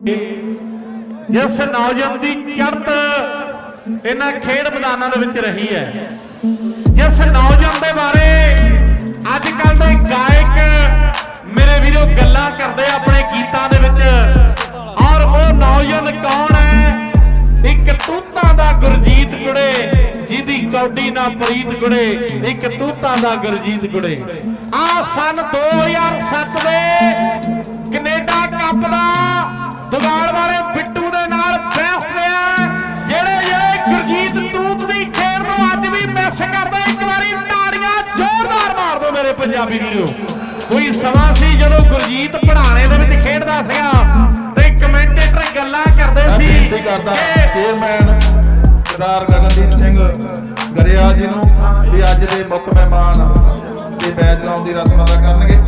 ਜਿਸ ਨੌਜਵਾਨ ਦੀ ਚੜ੍ਹਤ ਇਹਨਾਂ ਖੇਡ ਮੈਦਾਨਾਂ ਦੇ ਵਿੱਚ ਰਹੀ ਹੈ। ਜਿਸ ਨੌਜਵਾਨ ਦੇ ਬਾਰੇ ਅੱਜ ਕੱਲ ਦੇ ਗਾਇਕ ਮੇਰੇ ਵੀਰੋ ਗੱਲਾਂ ਕਰਦੇ ਆਪਣੇ ਗੀਤਾਂ ਦੇ ਵਿੱਚ। ਔਰ ਉਹ ਨੌਜਵਾਨ ਕੌਣ ਹੈ? ਇੱਕ ਤੂਤਾਂ ਦਾ ਗੁਰਜੀਤ ਗੁੜੇ, ਜਿਹਦੀ ਕੌਡੀ ਨਾ ਪ੍ਰੀਤ ਗੁੜੇ, ਇੱਕ ਤੂਤਾਂ ਦਾ ਗੁਰਜੀਤ ਗੁੜੇ। ਆ ਸਨ 2007 ਦੁਗਾਲ ਵਾਲੇ ਬਿੱਟੂ ਦੇ ਨਾਲ ਬੈਸਟ ਰਿਹਾ ਜਿਹੜੇ ਜਿਹੜੇ ਗੁਰਜੀਤ ਤੂਤ ਦੀ ਖੇਡ ਨੂੰ ਅੱਜ ਵੀ ਮਿਸ ਕਰਦਾ ਇੱਕ ਵਾਰੀ ਤਾੜੀਆਂ ਜ਼ੋਰਦਾਰ ਮਾਰ ਦਿਓ ਮੇਰੇ ਪੰਜਾਬੀ ਵੀਰੋ। ਕੋਈ ਸਮਾਂ ਸੀ ਜਦੋਂ ਗੁਰਜੀਤ ਪੜਾਣੇ ਦੇ ਵਿੱਚ ਖੇਡਦਾ ਸੀਗਾ ਤੇ ਕਮੈਂਟੇਟਰ ਗੱਲਾਂ ਕਰਦੇ ਸੀ। ਬੇਨਤੀ ਕਰਦਾ ਕਿ ਚੇਅਰਮੈਨ ਸਰਦਾਰ ਗਗਨਦੀਪ ਸਿੰਘ ਗਰੇਵਾਲ ਜੀ ਨੂੰ ਵੀ ਅੱਜ ਦੇ ਮੁੱਖ ਮਹਿਮਾਨ ਤੇ ਬੈਜ ਲਾਉਣ ਦੀ ਰਸਮ ਅਦਾ ਕਰਨਗੇ।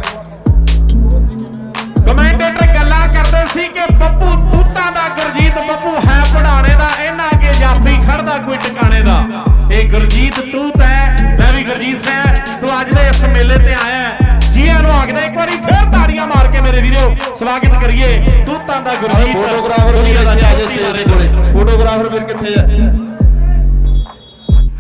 ਇਹ ਗੁਰਜੀਤ ਤੂਤ ਹੈ ਮੈਂ ਵੀ ਗੁਰਜੀਤ ਸਿੰਘ ਤੂੰ ਅੱਜ ਦੇ ਇਸ ਮੇਲੇ ਤੇ ਆਇਆ। ਜੀਆਂ ਨੂੰ ਆਖਦਾ ਇੱਕ ਵਾਰੀ ਫੇਰ ਤਾੜੀਆਂ ਮਾਰ ਕੇ ਮੇਰੇ ਵੀਰੋ ਸਵਾਗਤ ਕਰੀਏ। ਤੂਤਾਂ ਦਾ ਗੁਰਜੀਤ ਫੋਟੋਗ੍ਰਾਫਰ ਵੀ ਆ ਜੇ ਚੌਥੀ ਸਟੇਜ ਦੇ ਦਾ ਕੋਲੇ। ਫੋਟੋਗ੍ਰਾਫਰ ਵੀਰ ਕਿੱਥੇ ਆ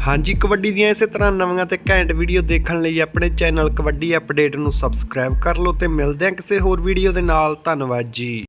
ਹਾਂਜੀ ਕਬੱਡੀ ਦੀਆਂ ਇਸੇ ਤਰ੍ਹਾਂ ਨਵੀਆਂ ਤੇ ਘੈਂਟ ਵੀਡੀਓ ਦੇਖਣ ਲਈ ਆਪਣੇ ਚੈਨਲ ਕਬੱਡੀ ਅਪਡੇਟ ਨੂੰ ਸਬਸਕ੍ਰਾਈਬ ਕਰ ਲਓ ਤੇ ਮਿਲਦੇ ਹਾਂ ਕਿਸੇ ਹੋਰ ਵੀਡੀਓ ਦੇ ਨਾਲ। ਧੰਨਵਾਦ ਜੀ।